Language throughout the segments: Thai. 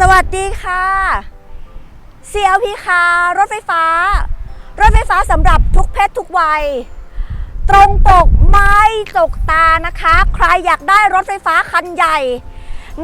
สวัสดีค่ะ CLP ค่ะ รถไฟฟ้า รถไฟฟ้าสำหรับทุกเพศทุกวัย ตรงปกไม่จกตานะคะ ใครอยากได้รถไฟฟ้าคันใหญ่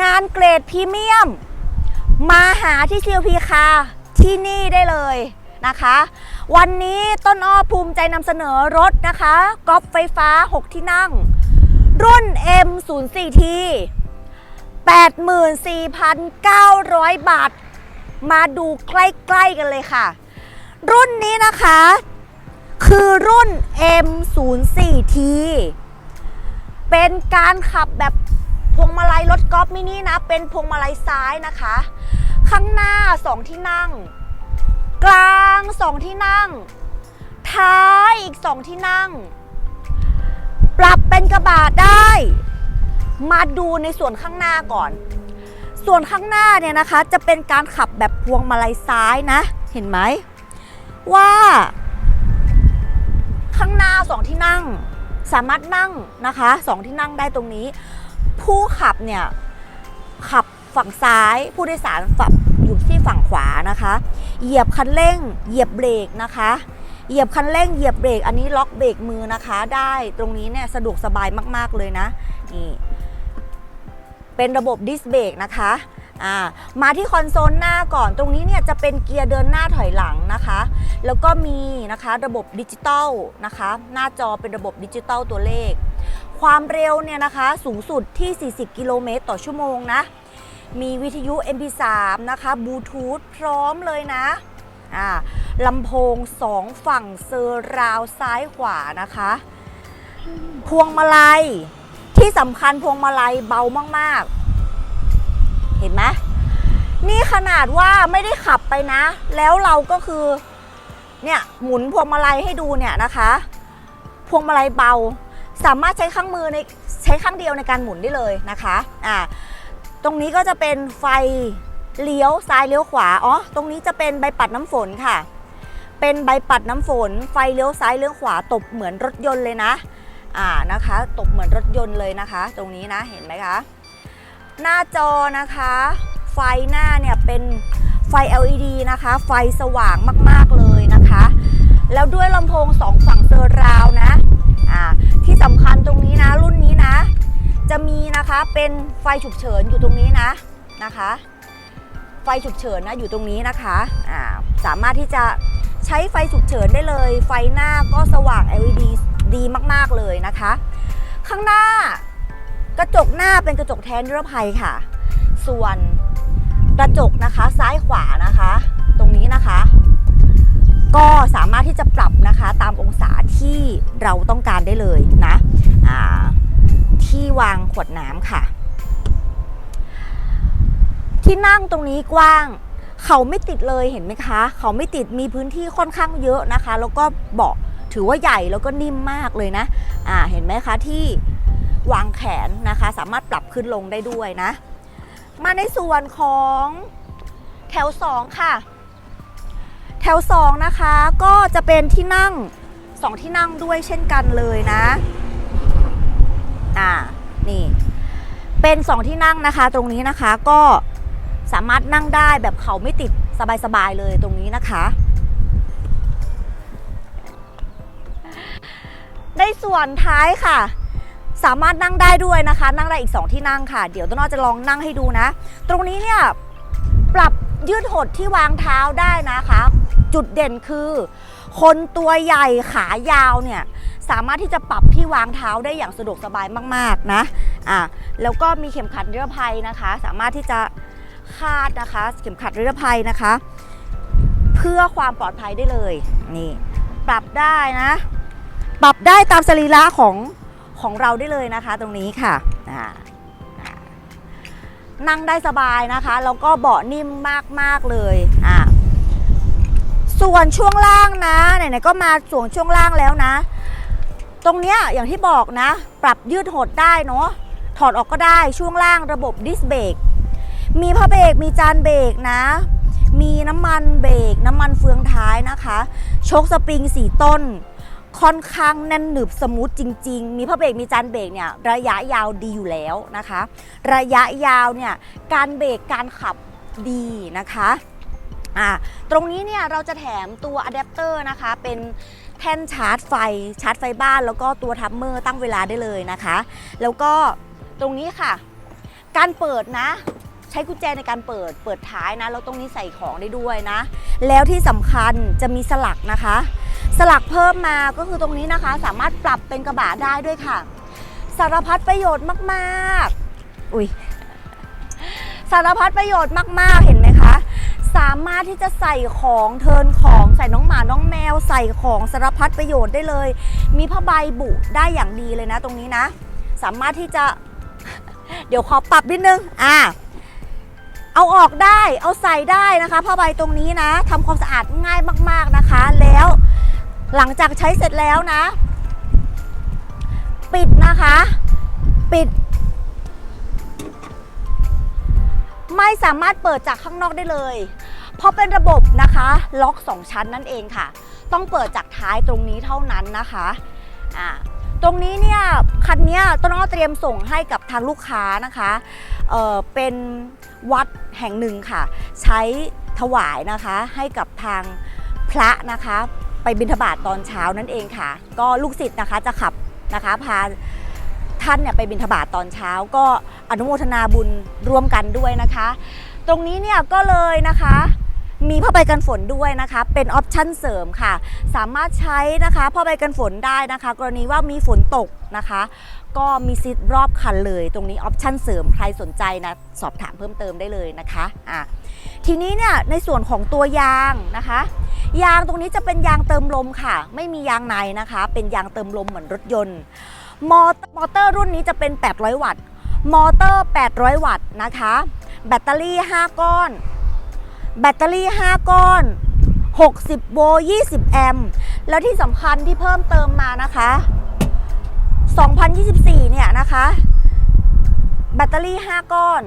งานเกรดพรีเมียม มาหาที่ CLP ค่ะ ที่นี่ได้เลยนะคะ วันนี้ต้นอ้อภูมิใจนำเสนอรถนะคะ กอล์ฟไฟฟ้า 6 ที่นั่ง รุ่น M04T 84,900 บาท มาดูใกล้ๆกันเลยค่ะ รุ่นนี้นะคะ คือรุ่น M04T เป็นการขับแบบพวงมาลัยรถกอล์ฟมินินะ เป็นพวงมาลัยซ้ายนะคะ ข้างหน้า 2 ที่นั่ง กลาง 2 ที่นั่ง ท้ายอีก 2 ที่นั่ง ปรับเป็นกระบะได้ มาดูในส่วนข้างหน้าก่อน ส่วนข้างหน้าเนี่ยนะคะ จะเป็นการขับแบบพวงมาลัยซ้ายนะ เห็นไหม ว่า ข้างหน้าสองที่นั่ง สามารถนั่งนะคะสองที่นั่งได้ตรงนี้ ผู้ขับเนี่ยขับฝั่งซ้ายผู้โดยสารฝับอยู่ที่ฝั่งขวานะคะ เหยียบคันเร่ง เหยียบเบรกนะคะ เหยียบคันเร่ง เหยียบเบรก อันนี้ล็อกเบรกมือนะคะ ได้ตรงนี้เนี่ยสะดวกสบายมาก ๆ เลยนะ นี่ เป็นระบบดิสเบรกนะคะามาที่คอนโซลหน้าก่อนตรงนี้เนี่ยจะเป็นเกียร์เดินหน้าถอยหลังนะคะ แล้วก็มีนะคะระบบดิจิตอลนะคะ หน้าจอเป็นระบบดิจิตอลตัวเลข ความเร็วเนี่ยนะคะสูงสุดที่ 40 กิโลเมตรต่อชั่วโมงนะ มีวิทยุ MP3 นะคะบลูทูธพร้อมเลยนะลำโพงสองฝั่งเซอร์ราวซ้ายขวานะคะ พวงมาลัย ที่สำคัญพวงมาลัยเบามากๆ เห็นไหมนี่ขนาดว่าไม่ได้ขับไปนะ แล้วเราก็คือเนี่ยหมุนพวงมาลัยให้ดูเนี่ยนะคะ พวงมาลัยเบา สามารถใช้ข้างมือในใช้ข้างเดียวในการหมุนได้เลยนะคะอ่าตรงนี้ก็จะเป็นไฟเลี้ยวซ้ายเลี้ยวขวาอ๋อตรงนี้จะเป็นใบปัดน้ำฝนค่ะ เป็นใบปัดน้ำฝน ไฟเลี้ยวซ้ายเลี้ยวขวาตบเหมือนรถยนต์เลยนะ อ่านะคะตกเหมือนรถยนต์เลยนะคะ ตรงนี้นะเห็นไหมคะหน้าจอนะคะไฟหน้าเนี่ยเป็นไฟ LED นะคะ ไฟสว่างมาก ๆ เลยนะคะ แล้วด้วยลำโพงสองฝั่งเซอร์ราวนะอ่าที่สำคัญตรงนี้นะรุ่นนี้นะ จะมีนะคะเป็นไฟฉุกเฉินอยู่ตรงนี้นะนะคะ ไฟฉุกเฉินนะอยู่ตรงนี้นะคะอ่าสามารถที่จะใช้ไฟฉุกเฉินได้เลย ไฟหน้าก็สว่าง LED ดีมากๆเลยนะคะ ข้างหน้ากระจกหน้าเป็นกระจกแทนนิรภัยค่ะ ส่วนกระจกนะคะซ้ายขวานะคะ ตรงนี้นะคะ ก็สามารถที่จะปรับนะคะตามองศาที่เราต้องการได้เลยนะที่วางขวดน้ำค่ะ ที่นั่งตรงนี้กว้าง เขาไม่ติดเลยเห็นไหมคะ เขาไม่ติดมีพื้นที่ค่อนข้างเยอะนะคะ แล้วก็เบาะ ถือว่าใหญ่แล้วก็นิ่มมากเลยนะอ่าเห็นไหมคะที่วางแขนนะคะ สามารถปรับขึ้นลงได้ด้วยนะ มาในส่วนของแถว 2 ค่ะ แถว 2 นะคะก็จะเป็นที่นั่ง 2 ที่นั่งด้วยเช่นกันเลยนะอ่านี่เป็น 2 ที่นั่งนะคะ ตรงนี้นะคะก็สามารถนั่งได้แบบเขาไม่ติดสบายๆเลยตรงนี้นะคะ ในส่วนท้ายค่ะ สามารถนั่งได้ด้วยนะคะ นั่งได้อีก 2 ที่นั่งค่ะ เดี๋ยวต้นอ้อจะลองนั่งให้ดูนะ ตรงนี้เนี่ยปรับยืดหดที่วางเท้าได้นะคะ จุดเด่นคือ คนตัวใหญ่ขายาวเนี่ยสามารถที่จะปรับที่วางเท้าได้อย่างสะดวกสบายมาก ๆ นะ อะแล้วก็มีเข็มขัดนิรภัยนะคะ สามารถที่จะคาดนะคะ เข็มขัดนิรภัยนะคะ เพื่อความปลอดภัยได้เลย นี่ ปรับได้นะ ปรับได้ตามสรีระของของเราได้เลยนะคะ ตรงนี้ค่ะนั่งได้สบายนะคะแล้วก็เบาะนิ่มมากๆเลยอ่าส่วนช่วงล่างนะไหนๆก็มาส่วนช่วงล่างแล้วนะ ตรงเนี้ยอย่างที่บอกนะ ปรับยืดหดได้เนาะถอดออกก็ได้ช่วงล่างระบบดิสเบรกมีผ้าเบรกมีจานเบรกนะ มีน้ำมันเบรกน้ำมันเฟืองท้ายนะคะ โชคสปริงสีต้น ค่อนข้างแน่นหนึบสมูทจริง ๆ มีผ้าเบรกมีจานเบรกเนี่ยระยะยาวดีอยู่แล้วนะคะ ระยะยาวเนี่ยการเบรกการขับดีนะคะอ่าตรงนี้เนี่ยเราจะแถมตัวอะแดปเตอร์นะคะเป็นแท่นชาร์จไฟชาร์จไฟบ้านแล้วก็ตัวทัมเมอร์ตั้งเวลาได้เลยนะคะ แล้วก็ตรงนี้ค่ะ การเปิดนะ ใช้กุญแจในการเปิดเปิดท้ายนะแล้วตรงนี้ใส่ของได้ด้วยนะ แล้วที่สำคัญจะมีสลักนะคะ สลักเพิ่มมาก็คือตรงนี้นะคะ สามารถปรับเป็นกระบะได้ด้วยค่ะ สารพัดประโยชน์มากๆ อุ้ยสารพัดประโยชน์มากๆเห็นไหมคะ สามารถที่จะใส่ของเทินของใส่น้องหมาน้องแมว ใส่ของสารพัดประโยชน์ได้เลย มีผ้าใบบุได้อย่างดีเลยนะตรงนี้นะ สามารถที่จะ เดี๋ยวขอปรับนิดนึงอ่าเอาออกได้เอาใส่ได้นะคะผ้าใบตรงนี้นะทำความสะอาดง่ายมาก ๆนะคะ แล้ว หลังจากใช้เสร็จแล้วนะ ปิดนะคะ ปิด ไม่สามารถเปิดจากข้างนอกได้เลย เพราะเป็นระบบนะคะ ล็อก 2 ชั้นนั่นเองค่ะ ต้องเปิดจากท้ายตรงนี้เท่านั้นนะคะอ่าตรงนี้เนี่ยคันเนี้ยต้นอ้อเตรียมส่งให้กับทางลูกค้านะคะเเป็นวัดแห่งหนึ่งค่ะ ใช้ถวายนะคะให้กับทางพระนะคะ ไปบิณฑบาตตอนเช้านั่นเองค่ะ ก็ลูกศิษย์นะคะจะขับนะคะพาท่านเนี่ยไปบิณฑบาตตอนเช้า ก็อนุโมทนาบุญร่วมกันด้วยนะคะ ตรงนี้เนี่ยก็เลยนะคะมีผ้าใบกันฝนด้วยนะคะ เป็นออปชั่นเสริมค่ะ สามารถใช้นะคะผ้าใบกันฝนได้นะคะ กรณีว่ามีฝนตกนะคะ ก็มีซิทรอบคันเลย ตรงนี้ออปชั่นเสริมใครสนใจนะสอบถามเพิ่มเติมได้เลยนะคะอะ ทีนี้เนี่ยในส่วนของตัวยางนะคะ ยางตรงนี้จะเป็นยางเติมลมค่ะ ไม่มียางในนะคะ เป็นยางเติมลมเหมือนรถยนต์มอมอเตอร์รุ่นนี้จะเป็น 800 วัตต์ มอเตอร์ 800 วัตต์นะคะ แบตเตอรี่ 5 ก้อน แบตเตอรี่ 5 ก้อน 60 โวลต์20 แอมป์ แล้วที่สำคัญที่เพิ่มเติมมานะคะ 2024 เนี่ยนะคะ แบตเตอรี่ 5 ก้อน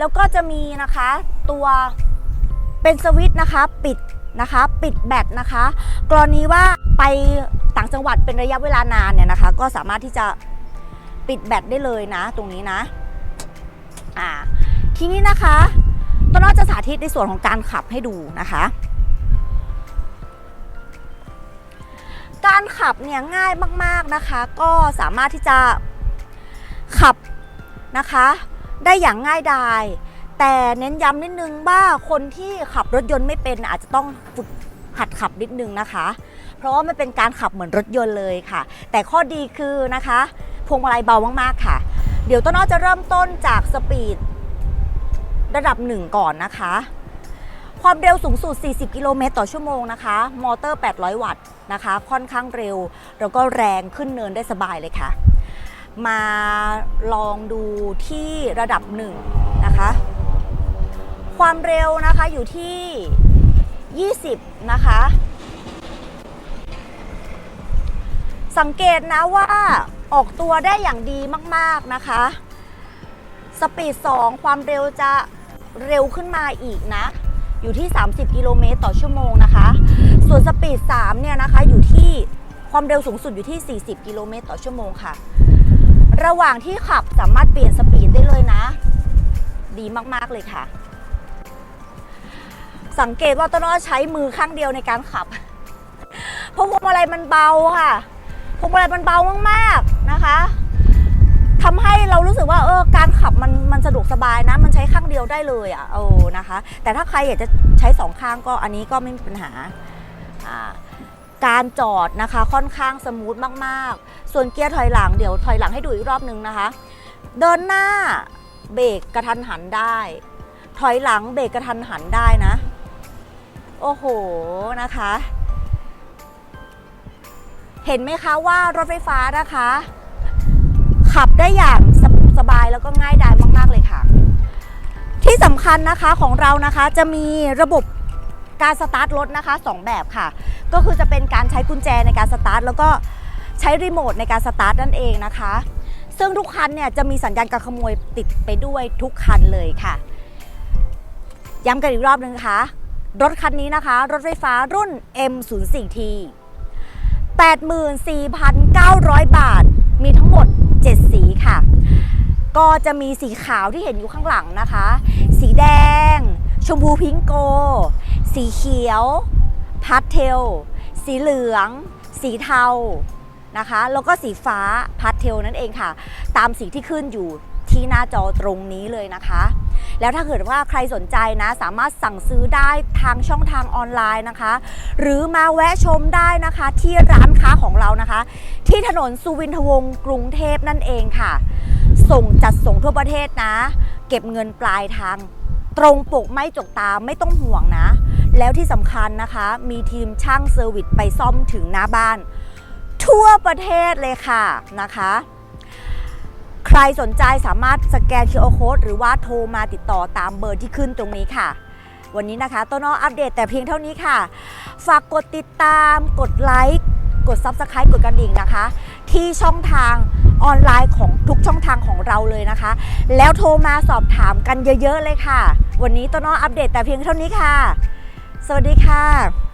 แล้วก็จะมีนะคะตัวเป็นสวิตช์นะคะปิดนะคะปิดแบตนะคะกรณีว่าไปต่างจังหวัดเป็นระยะเวลานานเนี่ยนะคะ ก็สามารถที่จะปิดแบตได้เลยนะ ตรงนี้นะอ่าทีนี้นะคะต้นอ้อจะสาธิตในส่วนของการขับให้ดูนะคะ การขับเนี่ยง่ายมากๆนะคะ ก็สามารถที่จะขับนะคะ ได้อย่างง่ายดาย แต่เน้นย้ำนิดนึงว่าคนที่ขับรถยนต์ไม่เป็นอาจจะต้องฝึกหัดขับนิดนึงนะคะ เพราะว่ามันเป็นการขับเหมือนรถยนต์เลยค่ะ แต่ข้อดีคือนะคะพวงมาลัยเบามากๆค่ะ เดี๋ยวต้นอ้อจะเริ่มต้นจากสปีดระดับหนึ่งก่อนนะคะ ความเร็วสูงสุด 40 กิโลเมตรต่อชั่วโมงนะคะ มอเตอร์ 800 วัตต์นะคะ ค่อนข้างเร็ว แล้วก็แรงขึ้นเนินได้สบายเลยค่ะ มาลองดูที่ระดับหนึ่งนะคะ ความเร็วนะคะอยู่ที่ 20 นะคะ สังเกตนะว่าออกตัวได้อย่างดีมากๆนะคะ สปีด 2 ความเร็วจะเร็วขึ้นมาอีกนะ อยู่ที่ 30 กิโลเมตรต่อชั่วโมงนะคะ ส่วนสปีด 3 เนี่ยนะคะอยู่ที่ความเร็วสูงสุดอยู่ที่ 40 กิโลเมตรต่อชั่วโมงค่ะ ระหว่างที่ขับสามารถเปลี่ยนสปีดได้เลยนะ ดีมากๆเลยค่ะ สังเกตว่าต้นอ้อใช้มือข้างเดียวในการขับ เพราะพวงมาลัยมันเบาค่ะพวงมาลัยมันเบามากๆนะคะทำให้เรารู้สึกว่าเออการขับมันมันสะดวกสบายนะ มันใช้ข้างเดียวได้เลยอะโอ้นะคะ แต่ถ้าใครอยากจะใช้สองข้างก็อันนี้ก็ไม่มีปัญหาอ่า การจอดนะคะค่อนข้างสมูทมากๆ ส่วนเกียร์ถอยหลังเดี๋ยวถอยหลังให้ดูอีกรอบนึงนะคะ เดินหน้าเบรกกระทันหันได้ ถอยหลังเบรกกระทันหันได้นะ โอ้โหนะคะ เห็นไหมคะว่ารถไฟฟ้านะคะ ขับได้อย่างสสบายแล้วก็ง่ายดายมาก ๆ เลยค่ะ ที่สำคัญนะคะของเรานะคะจะมีระบบ การสตาร์ทรถนะคะสองแบบค่ะ ก็คือจะเป็นการใช้กุญแจในการสตาร์ทแล้วก็ใช้รีโมทในการสตาร์ทนั่นเองนะคะ ซึ่งทุกคันเนี่ยจะมีสัญญาณการขโมยติดไปด้วยทุกคันเลยค่ะ ย้ำกันอีกรอบนึงค่ะรถคันนี้นะคะ รถไฟฟ้ารุ่น M04T 84,900 บาท มีทั้งหมด 7 สีค่ะ ก็จะมีสีขาวที่เห็นอยู่ข้างหลังนะคะ สีแดง ชมพูพิงโก สีเขียว พาสเทล สีเหลือง สีเทานะคะ แล้วก็สีฟ้าพาสเทลนั่นเองค่ะ ตามสีที่ขึ้นอยู่ที่หน้าจอตรงนี้เลยนะคะ แล้วถ้าเกิดว่าใครสนใจนะ สามารถสั่งซื้อได้ทางช่องทางออนไลน์นะคะ หรือมาแวะชมได้นะคะ ที่ร้านค้าของเรานะคะ ที่ถนนสุวินทวงศ์กรุงเทพนั่นเองค่ะ ส่งจัดส่งทั่วประเทศนะ เก็บเงินปลายทาง ตรงปกไม่จกตาไม่ต้องห่วงนะ แล้วที่สำคัญนะคะ มีทีมช่างเซอร์วิสไปซ่อมถึงหน้าบ้าน ทั่วประเทศเลยค่ะนะคะ ใครสนใจสามารถสแกน QR Code หรือว่าโทรมาติดต่อตามเบอร์ที่ขึ้นตรงนี้ค่ะ วันนี้นะคะต้นอ้ออัปเดตแต่เพียงเท่านี้ค่ะ ฝากกดติดตาม กดไลค์ กด Subscribe กดกระดิ่งนะคะ ที่ช่องทางออนไลน์ของทุกช่องทางของเราเลยนะคะ แล้วโทรมาสอบถามกันเยอะๆเลยค่ะ วันนี้ต้นอ้ออัปเดตแต่เพียงเท่านี้ค่ะ สวัสดีค่ะ